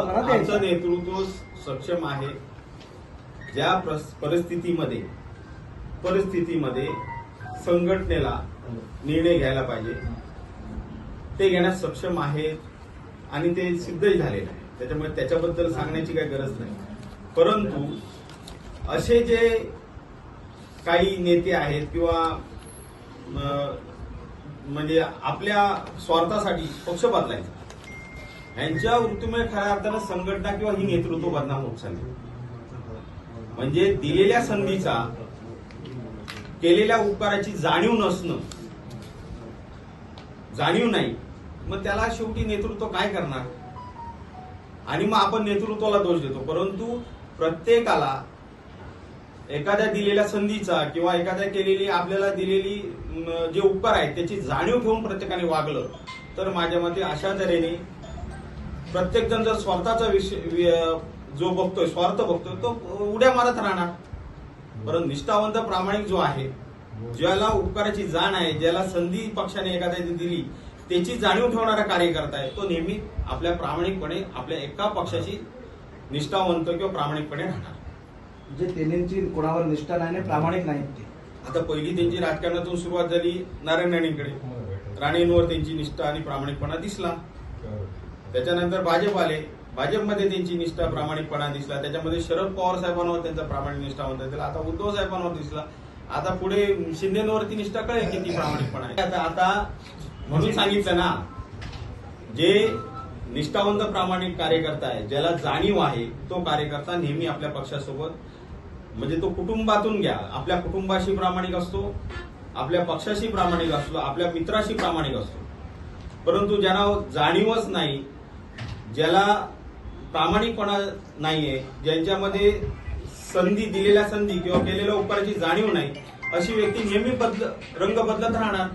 पत्र द्यायचं नेतृत्व सक्षम आहे. ज्या परिस्थितीमध्ये परिस्थितीमध्ये संघटनेला निर्णय घ्यायला पाहिजे ते घेण्यास सक्षम आहेत आणि ते सिद्धही झालेलं आहे. त्याच्यामुळे त्याच्याबद्दल सांगण्याची काही गरज नाही. परंतु असे जे काही नेते आहेत किंवा म्हणजे आपल्या स्वार्थासाठी पक्ष बदलायचा. यांच्या वृत्तीमुळे खऱ्या अर्थानं संघटना किंवा ही नेतृत्व बदनाम होत चालली. म्हणजे दिलेल्या संधीचा केलेल्या उपकाराची जाणीव नसणं जाणीव नाही. मग त्याला शेवटी नेतृत्व काय करणार? आणि मग आपण नेतृत्वाला दोष देतो. परंतु प्रत्येकाला एखाद्या दिलेल्या संधीचा किंवा एखाद्या केलेली आपल्याला दिलेली जे उपकार आहेत त्याची जाणीव ठेवून प्रत्येकाने वागलं तर माझ्या मते अशा तऱ्हेने प्रत्येक जण जर स्वार्थाचा विषय वि- जो बघतोय स्वार्थ बघतोय तो उड्या मारत राहणार. परंतु निष्ठावंत प्रामाणिक जो आहे ज्याला उपकाराची जाण आहे ज्याला संधी पक्षाने एखाद्या दिली त्याची जाणीव ठेवणारा कार्यकर्ता आहे तो नेहमी आपल्या प्रामाणिकपणे आपल्या एका पक्षाची निष्ठावंत किंवा प्रामाणिकपणे राहणार. जे त्यांची कोणावर निष्ठा नाही आणि प्रामाणिक नाहीत ते. आता पहिली त्यांची राजकारणातून सुरुवात झाली नारायण राणेंकडे. राणेंवर त्यांची निष्ठा आणि प्रामाणिकपणा दिसला. त्याच्यानंतर भाजप आले भाजपमध्ये त्यांची निष्ठा प्रामाणिकपणा दिसला त्याच्यामध्ये शरद पवार साहेबांवर त्यांचा प्रामाणिक निष्ठावंत दिला आता उद्धव साहेबांवर दिसला. आता पुढे शिंदेवरती निष्ठा कळेल किती प्रामाणिकपणा आहे. आता आता म्हणून सांगितलं ना जे निष्ठावंत प्रामाणिक कार्यकर्ता आहे ज्याला जाणीव आहे तो कार्यकर्ता नेहमी आपल्या पक्षासोबत म्हणजे तो कुटुंबातून घ्या. आपल्या कुटुंबाशी प्रामाणिक असतो आपल्या पक्षाशी प्रामाणिक असतो आपल्या मित्राशी प्रामाणिक असतो. परंतु ज्यांना जाणीवच नाही ज्याला प्रामाणिकपणा नाहीये ज्यांच्यामध्ये संधी दिलेल्या संधी किंवा केलेल्या उपकाराची जाणीव नाही अशी व्यक्ती नेहमी बदल रंग बदलत राहणार.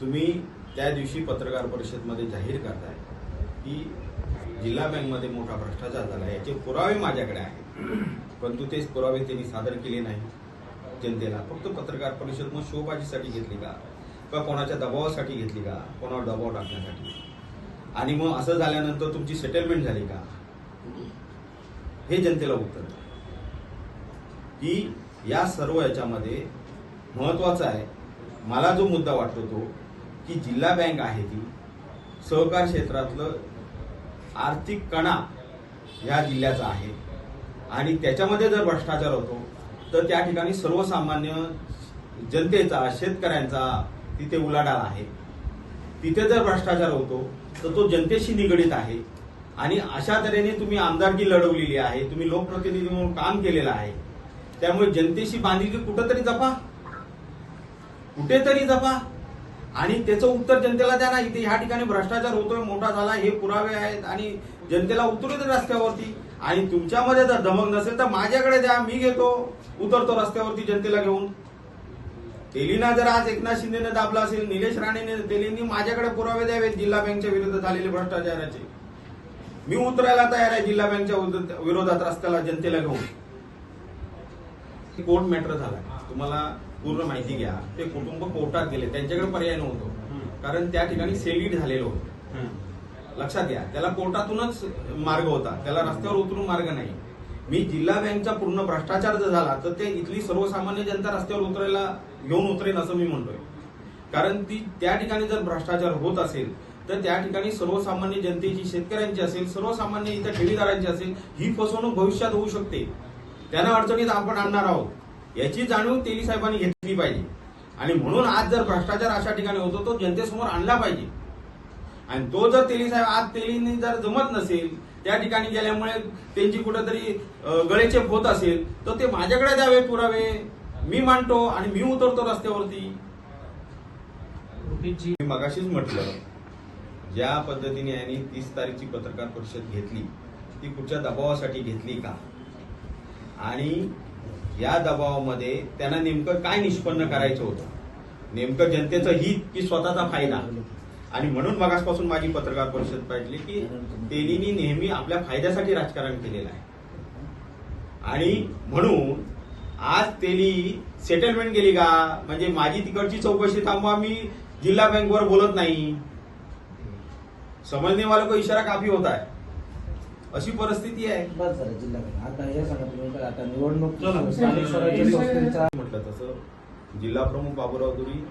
तुम्ही त्या दिवशी पत्रकार परिषदमध्ये जाहीर करताय की जिल्हा बँकमध्ये मोठा भ्रष्टाचार झाला याचे पुरावे माझ्याकडे आहेत. परंतु तेच पुरावे त्यांनी सादर केले नाही. जनतेला फक्त पत्रकार परिषद मग शोबाजीसाठी घेतली का? किंवा कोणाच्या दबावासाठी घेतली का? कोणावर दबाव टाकण्यासाठी? आणि मग असं झाल्यानंतर तुमची सेटलमेंट झाली का? हे जनतेला उत्तर द्या. की या सर्व याच्यामध्ये महत्वाचं आहे मला जो मुद्दा वाटतो तो की जिल्हा बँक आहे ती सहकार क्षेत्रातलं आर्थिक कणा ह्या जिल्ह्याचा आहे. आणि त्याच्यामध्ये जर भ्रष्टाचार होतो तर त्या ठिकाणी सर्वसामान्य जनतेचा शेतकऱ्यांचा तिथे उलाढाल आहे. तिथे जर भ्रष्टाचार होतो तर तो जनतेशी निगडीत आहे. आणि अशा तऱ्हेने तुम्ही आमदारकी लढवलेली आहे. तुम्ही लोकप्रतिनिधी म्हणून काम केलेलं आहे. त्यामुळे जनतेशी बांधिलकी कुठंतरी जपा. कुठेतरी जपा. आणि त्याचं उत्तर जनतेला द्या ना. इथे ह्या ठिकाणी भ्रष्टाचार होतोय मोठा झाला हे पुरावे आहेत आणि जनतेला उतरू दे रस्त्यावरती. आणि तुमच्यामध्ये जर धमक नसेल तर माझ्याकडे द्या. मी घेतो. उतरतो रस्त्यावरती जनतेला घेऊन. तेलीना जर आज एकनाथ शिंदेने दाबला असेल निलेश राणेने तेलींनी माझ्याकडे पुरावे द्यावेत जिल्हा बँकच्या विरुद्ध झालेले भ्रष्टाचाराचे. मी उतरायला तयार आहे जिल्हा बँकच्या विरोधात रस्त्याला जनतेला घेऊन. कोर्ट मॅटर झाला तुम्हाला पूर्ण माहिती घ्या. ते कुटुंब कोर्टात गेले. त्यांच्याकडे पर्याय नव्हतो. कारण त्या ठिकाणी सेलिड झालेलं होतं. लक्षात घ्या. त्याला कोर्टातूनच मार्ग होता. त्याला रस्त्यावर उतरून मार्ग नाही. मी जिल्हा बँकचा पूर्ण भ्रष्टाचार जर झाला तर ते इथली सर्वसामान्य जनता रस्त्यावर उतरायला घेऊन उतरेन असं मी म्हणतोय. कारण ती त्या ठिकाणी जर भ्रष्टाचार होत असेल तर त्या ठिकाणी सर्वसामान्य जनतेची शेतकऱ्यांची असेल सर्वसामान्य इतर ठेवीदारांची असेल ही फसवणूक भविष्यात होऊ शकते. त्यांना अडचणीत आपण आणणार आहोत. याची जाणीव तेली साहेबांनी घेतली पाहिजे. आणि म्हणून आज जर भ्रष्टाचार अशा ठिकाणी होतो तो जनतेसमोर आणला पाहिजे. आणि तो जर तेली साहेब आज तेलीने जर जमत नसेल त्या ठिकाणी गेल्यामुळे त्यांची कुठेतरी गळेचेप होत असेल तर ते माझ्याकडे द्यावे पुरावे. मी मांडतो आणि मी उतरतो रस्त्यावरती. मगाशीच म्हटलं ज्या पद्धतीने यांनी तीस तारीखची पत्रकार परिषद घेतली ती कुठच्या दबावासाठी घेतली का? आणि या दबावामध्ये त्यांना नेमकं काय निष्पन्न करायचं होतं? नेमकं जनतेचं हित की स्वतःचा फायदा? आणि म्हणून मगासपासून माझी पत्रकार परिषद पाहिली की तेलीनी नेहमी आपल्या फायद्यासाठी राजकारण केलेलं आहे. आणि म्हणून आज तेली सेटलमेंट केली का? म्हणजे माझी तिकडची चौकशी थांबवा मी जिल्हा बँकवर बोलत नाही. समझने वालों को इशारा काफी होता है. अशी परिस्थिती आहे. बस झालं जिल्हा आता हे सांगा तुम्ही तर आता निवडणूक म्हटलं तसं जिल्हा प्रमुख बाबूराव दुरी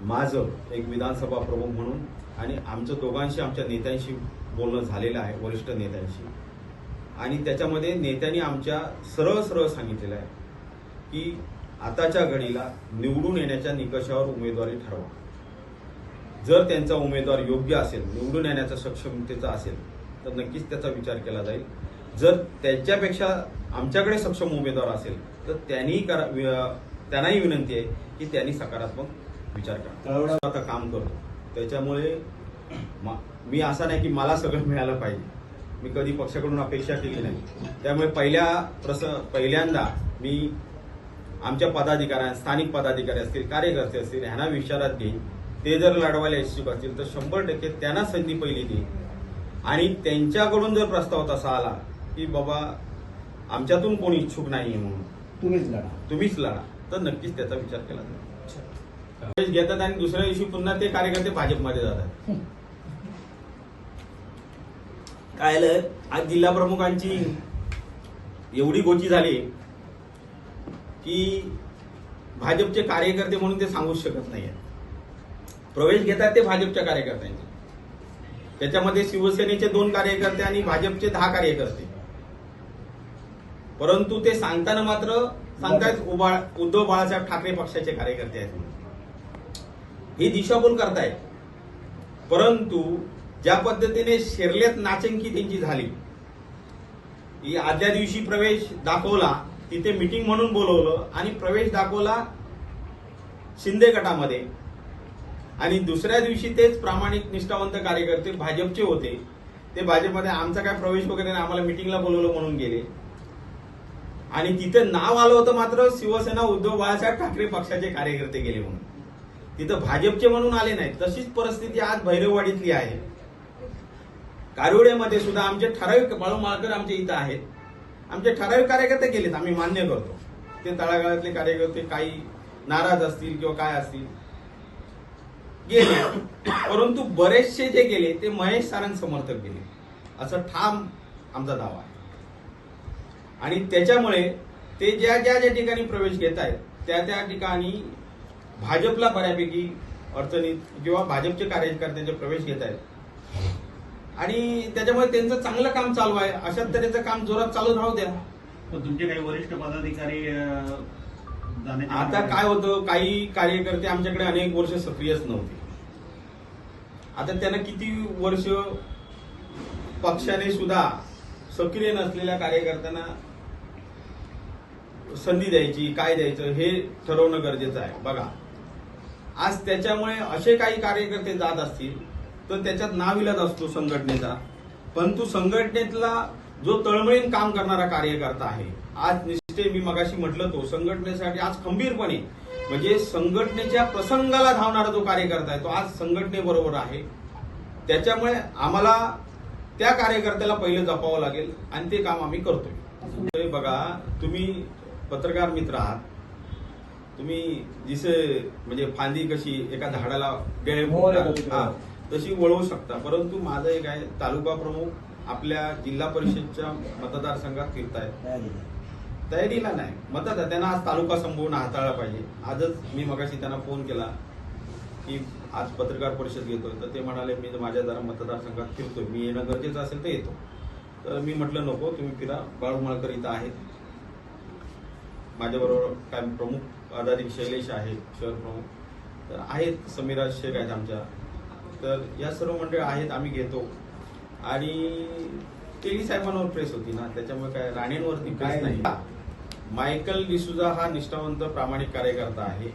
माझं एक विधानसभा प्रमुख म्हणून आणि आमचं दोघांशी आमच्या नेत्यांशी बोलणं झालेलं आहे वरिष्ठ नेत्यांशी. आणि त्याच्यामध्ये नेत्यांनी आमच्या सरळ सरळ सांगितलेलं आहे की आताच्या घडीला निवडून येण्याच्या निकषावर उमेदवारी ठरवा. जर त्यांचा उमेदवार योग्य असेल निवडून येण्याच्या सक्षमतेचा असेल तर नक्कीच त्याचा विचार केला जाईल. जर त्यांच्यापेक्षा आमच्याकडे सक्षम उमेदवार असेल तर त्यांनीही करा वि- त्यांनाही विनंती आहे की त्यांनी सकारात्मक विचार करा. आता काम करतो. त्याच्यामुळे मा- मी असा नाही की मला सगळं मिळालं पाहिजे. मी कधी पक्षाकडून अपेक्षा केली नाही. त्यामुळे पहिल्या प्रस पहिल्यांदा मी आमच्या पदाधिकाऱ्या स्थानिक पदाधिकारी असतील कार्यकर्ते असतील ह्यांना विचारात घेईन. ते जर लढवायला इच्छुक असतील तर शंभर टक्के त्यांना संधी पहिली देईन. आणि त्यांच्याकडून जर प्रस्ताव तसा आला की बाबा आमच्यातून कोणी इच्छुक नाही म्हणून. तुम्हीच लढा. तुम्हीच लढा. तर नक्कीच त्याचा विचार केला जाईल. घेतात आणि दुसऱ्या दिवशी पुन्हा ते कार्यकर्ते भाजपमध्ये जातात. काय आलं आज जिल्हा प्रमुखांची एवढी गोची झाली की भाजपचे कार्यकर्ते म्हणून ते सांगूच शकत नाही प्रवेश घेतात ते भाजपच्या कार्यकर्त्यांचे. त्याच्यामध्ये शिवसेनेचे दोन कार्यकर्ते आणि भाजपचे दहा कार्यकर्ते. परंतु ते सांगताना मात्र सांगतायत उबा उद्धव बाळासाहेब ठाकरे पक्षाचे कार्यकर्ते आहेत म्हणून. ही दिशाभूल करतायत. परंतु ज्या पद्धतीने शेरलेत नाचंकी त्यांची झाली आदल्या दिवशी प्रवेश दाखवला तिथे मिटिंग म्हणून बोलवलं आणि प्रवेश दाखवला शिंदे गटामध्ये. आणि दुसऱ्या दिवशी तेच प्रामाणिक निष्ठावंत कार्यकर्ते भाजपचे होते. ते भाजपमध्ये आमचा काय प्रवेश वगैरे नाही आम्हाला मिटिंगला बोलवलं म्हणून गेले. आणि तिथे नाव आलं होतं मात्र शिवसेना उद्धव बाळासाहेब ठाकरे पक्षाचे कार्यकर्ते गेले म्हणून. तिथं भाजपचे म्हणून आले नाहीत. तशीच परिस्थिती आज भैरववाडीतली आहे. कारुडेमध्ये सुद्धा आमचे ठराविक बाळू माळकर आमच्या इथं आहेत. आमचे ठराविक कार्यकर्ते गेलेत आम्ही मान्य करतो. ते तळागाळातले कार्यकर्ते काही नाराज असतील किंवा काय असतील गेले. परंतु बरेचसे जे गेले ते महेश सारंग समर्थक गेले. असं ठाम आमचा दावा आहे. आणि त्याच्यामुळे ते ज्या ज्या ज्या ठिकाणी प्रवेश घेत आहेत त्या त्या ठिकाणी भाजपला बऱ्यापैकी अडचणीत किंवा भाजपचे कार्यकर्त्यांचे प्रवेश घेत आहेत. आणि त्याच्यामुळे त्यांचं चांगलं काम चालू आहे. अशाच तऱ्हेचं काम जोरात चालू राहू द्या. पण तुमचे काही वरिष्ठ पदाधिकारी आता काय होतं काही कार्यकर्ते आमच्याकडे अनेक वर्ष सक्रियच नव्हते. आता त्यांना किती वर्ष पक्षाने सुद्धा सक्रिय नसलेल्या कार्यकर्त्यांना संधी द्यायची काय द्यायचं हे ठरवणं गरजेचं आहे. बघा. आज त्याच्यामुळे असे काही कार्यकर्ते जात असतील तर त्याच्यात नाविलाज असतो संघटनेचा. परंतु संघटनेतला जो तळमळीन काम करणारा कार्यकर्ता आहे आज निष्ठे मी मगाशी म्हटलं तो संघटनेसाठी आज खंबीरपणे म्हणजे संघटनेच्या प्रसंगाला धावणारा जो कार्यकर्ता आहे तो आज संघटनेबरोबर आहे. त्याच्यामुळे आम्हाला त्या कार्यकर्त्याला पहिलं जपावं लागेल आणि ते काम आम्ही करतोय. बघा तुम्ही पत्रकार मित्र आहात. तुम्ही जिसे म्हणजे फांदी कशी एका झाडाला फुटतात, येतो तिकडे. हा, तशी वळवू शकता. परंतु माझं एक आहे तालुका प्रमुख आपल्या जिल्हा परिषदच्या मतदारसंघात फिरतायत. तयारी. तयारीला नाही. मतदार त्यांना आज तालुका संपवून हाताळला पाहिजे. आजच मी मगाशी त्यांना फोन केला की आज पत्रकार परिषद घेतोय. तर ते म्हणाले मी माझ्या जरा मतदारसंघात फिरतोय. मी येणं गरजेचं असेल तर येतो. तर मी म्हटलं नको तुम्ही फिरा. बाळू मळकर इथं आहेत. माझ्याबरोबर काय प्रमुख पदाधिकारी शैलेश आहे शहर प्रमुख. तर आहेत समीरा शेख आहेत आमच्या. तर या सर्व मंडळ आहेत आम्ही घेतो. आणि केली साहेबांवर प्रेस होती ना त्याच्यामुळे काय राणेंवरती प्रेस काय नाही. मायकल डिसुजा हा निष्ठावंत प्रामाणिक कार्यकर्ता आहे.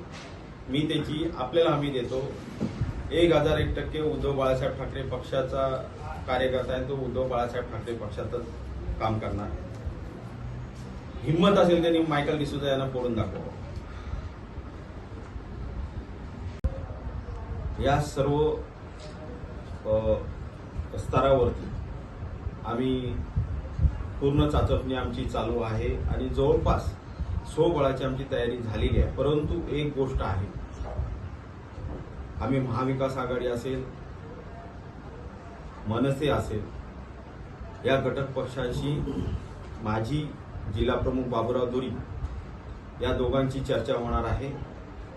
मी त्याची आपल्याला हमी देतो. एक हजार एक टक्के उद्धव बाळासाहेब ठाकरे पक्षाचा कार्यकर्ता आहे तो उद्धव बाळासाहेब ठाकरे पक्षातच काम करणार. हिंमत असेल त्यांनी मायकल डिसुजा यांना फोडून दाखवा या सर्व स्तरावरती आम्ही पूर्ण चाचपणी आमची चालू आहे आणि जवळपास स्वबळाची आमची तयारी झालेली आहे. परंतु एक गोष्ट आहे. आम्ही महाविकास आघाडी असेल मनसे असेल या घटक पक्षाशी माझी जिल्हाप्रमुख बाबुराव दोरी या दोघांची चर्चा होणार आहे.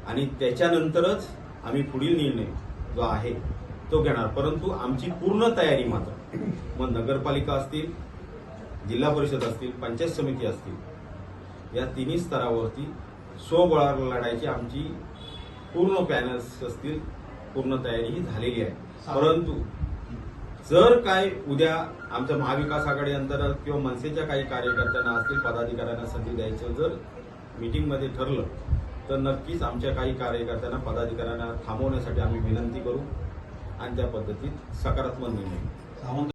आणि त्याच्यानंतरच आम्ही पुढील निर्णय जो आहे तो घेणार. परंतु आमची पूर्ण तयारी मात्र मग नगरपालिका असतील जिल्हा परिषद असतील पंचायत समिती असतील या तिन्ही स्तरावरती स्वबळावर लढायची आमची पूर्ण पॅनल्स असतील पूर्ण तयारी ही झालेली आहे. परंतु जर काय उद्या आमच्या महाविकास आघाडी अंतर्गत किंवा मनसेच्या काही कार्यकर्त्यांना असतील पदाधिकाऱ्यांना संधी द्यायचं जर मीटिंगमध्ये ठरलं तर नक्कीच आमच्या काही कार्यकर्त्यांना पदाधिकाऱ्यांना थांबवण्यासाठी आम्ही विनंती करू आणि त्या पद्धतीत सकारात्मक निर्णय